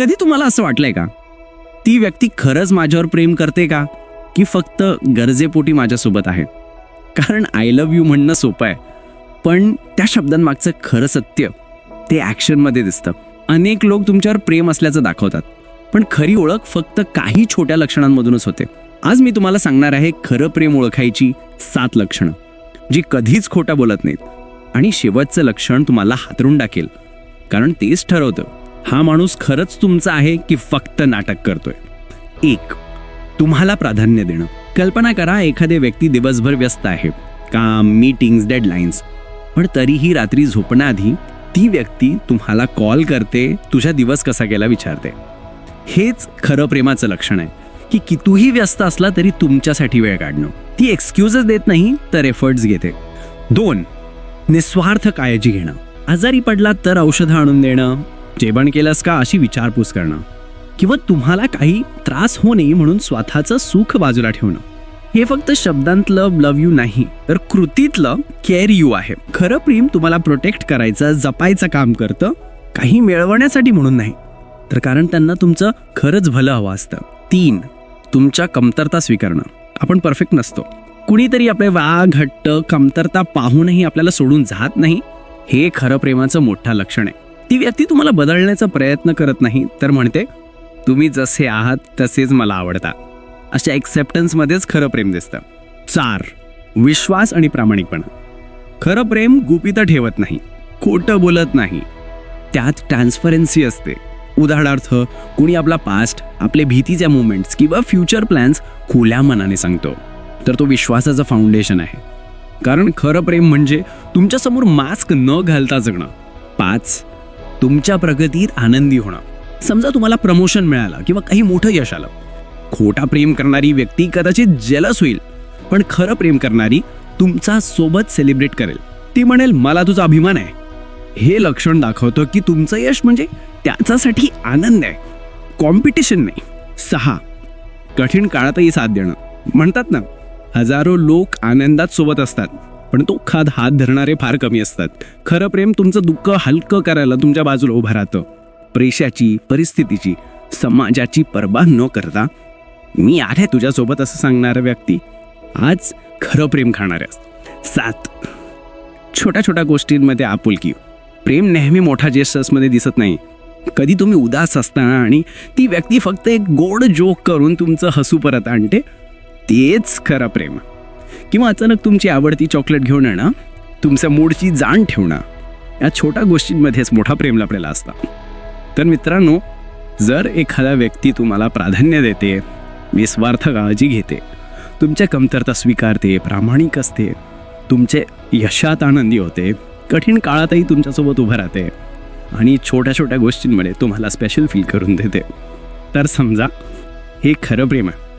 कधी तुम्हाला असं वाटलंय का? ती व्यक्ती खरंच माझ्यावर प्रेम करते का? की फक्त गरजेपोटी माझ्यासोबत आहे? कारण आय लव्ह यू म्हणणं सोपं आहे. पण त्या शब्दांमागचं खरं सत्य ते ॲक्शनमध्ये दिसतं. अनेक लोक तुमच्यावर प्रेम असल्याचं दाखवतात. पण खरी ओळख फक्त काही छोट्या लक्षणांमधूनच होते. आज मी तुम्हाला सांगणार आहे खरं प्रेम ओळखायची सात लक्षणं जी कधीच खोटं बोलत नाहीत. आणि शेवटचं लक्षण तुम्हाला हातरून टाकेल. कारण तेच ठरवतं. हा माणूस खरंच तुमचा आहे की फक्त नाटक करतोय? एक तुम्हाला प्राधान्य देणं. कल्पना करा एखादी व्यक्ती दिवसभर व्यस्त आहे. काम मीटिंग्स डेडलाईन्स पण तरीही रात्री झोपण्याआधी ती व्यक्ती तुम्हाला कॉल करते तुझा दिवस कसा गेला विचारते. हेच खरं प्रेमाचं लक्षण आहे की कितूही व्यस्त असला तरी तुमच्यासाठी वेळ काढणं. ती एक्सक्यूजच देत नाही तर एफर्ट्स घेते. दोन निस्वार्थ काळजी घेणं. आजारी पडला तर औषधं आणून देणं. जेवण केलंस का अशी विचारपूस करणं? किंवा तुम्हाला काही त्रास होऊ नये म्हणून स्वतःचं सुख बाजूला ठेवणं? हे फक्त शब्दांतलं लव यू नाही तर कृतीतलं केअर यू आहे. खरं प्रेम तुम्हाला प्रोटेक्ट करायचं जपायचं काम करतं काही मिळवण्यासाठी म्हणून नाही. तर कारण त्यांना तुमचं खरंच भलं हवं असतं. तीन तुमच्या कमतरता स्वीकारणं. आपण परफेक्ट नसतो. कुणीतरी आपले वाघ हट्ट कमतरता पाहूनही आपल्याला सोडून जात नाही हे खरं प्रेमाचं मोठं लक्षण आहे. ती व्यक्ती तुम्हाला बदलण्याचा प्रयत्न करत नाही तर म्हणते तुम्ही जसे आहात तसेच मला आवडता. अशा एक्सेप्टन्समध्येच खरं प्रेम दिसतं. चार विश्वास आणि प्रामाणिकपणा. खरं प्रेम गुपितं ठेवत नाही खोटं बोलत नाही. त्यात ट्रान्सपरन्सी असते. उदाहरणार्थ कुणी आपला पास्ट आपले भीतीचे मुवमेंट्स किंवा फ्युचर प्लॅन्स खुल्या मनाने सांगतो. तर तो विश्वासाचं फाउंडेशन आहे. कारण खरं प्रेम म्हणजे तुमच्यासमोर मास्क न घालता जगणं. पाच तुमच्या प्रगतीत आनंदी होणं. समजा तुम्हाला प्रमोशन मिळालं किंवा काही मोठं यश आलं. खोटा प्रेम करणारी व्यक्ती कदाचित जेलस होईल पण खरं प्रेम करणारी तुमचा सोबत सेलिब्रेट करेल. ती म्हणेल मला तुझा अभिमान आहे. हे लक्षण दाखवतं की तुमचं यश म्हणजे त्याच्यासाठी आनंद आहे. कॉम्पिटिशन नाही. सहा. कठीण काळातही साथ देणं. म्हणतात ना हजारो लोक आनंदात सोबत असतात. पण दुःखात हात धरणारे फार कमी असतात. खरं प्रेम तुमचं दुःख हलकं करायला तुमच्या बाजूला उभं राहतं. प्रेशाची परिस्थितीची समाजाची पर्वा न करता मी आहे तुझ्यासोबत असं सांगणारा व्यक्ती आज खरं प्रेम खाणार असतात. सात. छोट्या छोट्या गोष्टींमध्ये आपुलकी. प्रेम नेहमी मोठ्या जेस्टर्समध्ये दिसत नाही. कधी तुम्ही उदास असताना आणि ती व्यक्ती फक्त एक गोड जोक करून तुमचं हसू परत आणते तेच खरं प्रेम. किंवा अचानक तुमची आवडती चॉकलेट घेऊन येणं तुमच्या मूडची जाण ठेवणं या छोट्या गोष्टींमध्येच मोठा प्रेम लपलेला असता. तर मित्रांनो जर एखादा व्यक्ती तुम्हाला प्राधान्य देते निस्वार्थ काळजी घेते तुमच्या कमतरता स्वीकारते प्रामाणिक असते तुमचे यशात आनंदी होते कठीण काळातही तुमच्यासोबत उभं राहते आणि छोट्या छोट्या गोष्टींमध्ये तुम्हाला स्पेशल फील करून देते. तर समजा हे खरं प्रेम आहे.